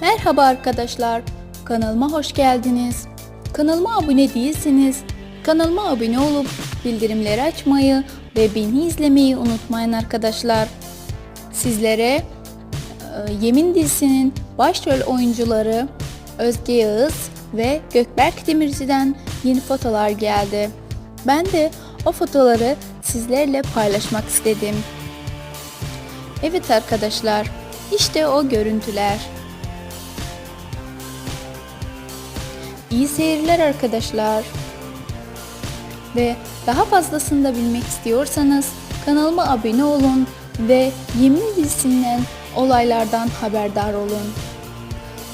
Merhaba arkadaşlar, kanalıma hoş geldiniz. Kanalıma abone değilseniz, kanalıma abone olup bildirimleri açmayı ve beni izlemeyi unutmayın arkadaşlar. Sizlere e, Yemin dizisinin başrol oyuncuları Özge Yağız ve Gökberk Demirci'den yeni fotolar geldi. Ben de o fotoları sizlerle paylaşmak istedim. Evet arkadaşlar, işte o görüntüler. İyi seyirler arkadaşlar. Ve daha fazlasını da bilmek istiyorsanız kanalıma abone olun ve Yemin dizisinden olaylardan haberdar olun.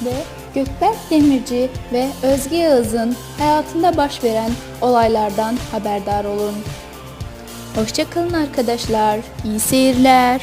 Ve Gökberk Demirci ve Özge Yağız'ın hayatında baş veren olaylardan haberdar olun. Hoşçakalın arkadaşlar. İyi seyirler.